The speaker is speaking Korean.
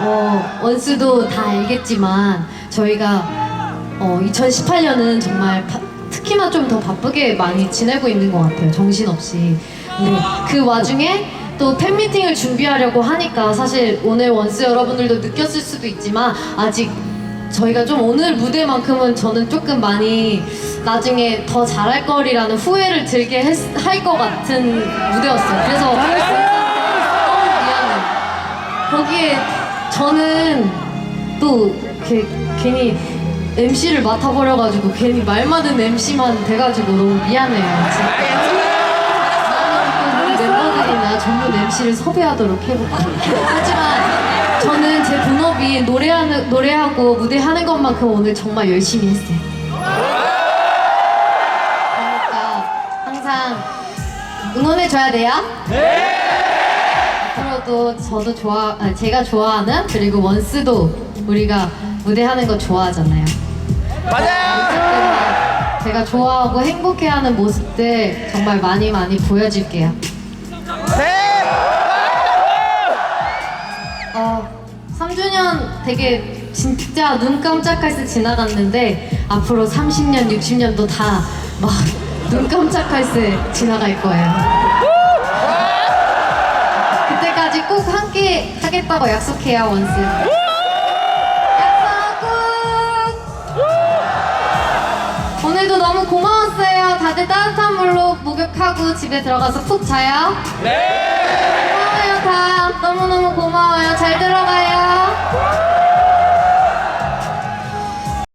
어, 원수도 다 알겠지만 저희가 어, 2018년은 정말 파- 특히나 좀 더 바쁘게 많이 지내고 있는 것 같아요. 정신없이. 근데 그 와중에 또 팬미팅을 준비하려고 하니까 사실 오늘 원스 여러분들도 느꼈을 수도 있지만 아직 저희가 좀 오늘 무대만큼은 저는 조금 많이 나중에 더 잘할 거리라는 후회를 들게 할 것 같은 무대였어요. 그래서 너무 미안해요. 거기에 저는 또 이렇게 괜히 MC를 맡아버려가지고 괜히 말 많은 MC만 돼가지고 너무 미안해요. 진짜. 다음에 우리 멤버들이나 전문 MC를 섭외하도록 해볼게요. 하지만 저는 제 본업이 노래하는, 노래하고 무대하는 것만큼 오늘 정말 열심히 했어요. 응원해줘야 돼요. 앞으로도 저도 좋아, 아, 제가 좋아하는 그리고 원스도 우리가 무대하는 거 좋아하잖아요. 맞아요. 제가 좋아하고 행복해하는 모습들 정말 많이 많이 보여줄게요. 어, 3주년 되게 진짜 눈 깜짝할 새 지나갔는데 앞으로 30년, 60년도 다막 눈 깜짝할 새 지나갈 거예요. 그때까지 꼭 함께 하겠다고 약속해요, 원스. 약속 꼭! 오늘도 너무 고마웠어요. 다들 따뜻한 물로 목욕하고 집에 들어가서 푹 자요. 네!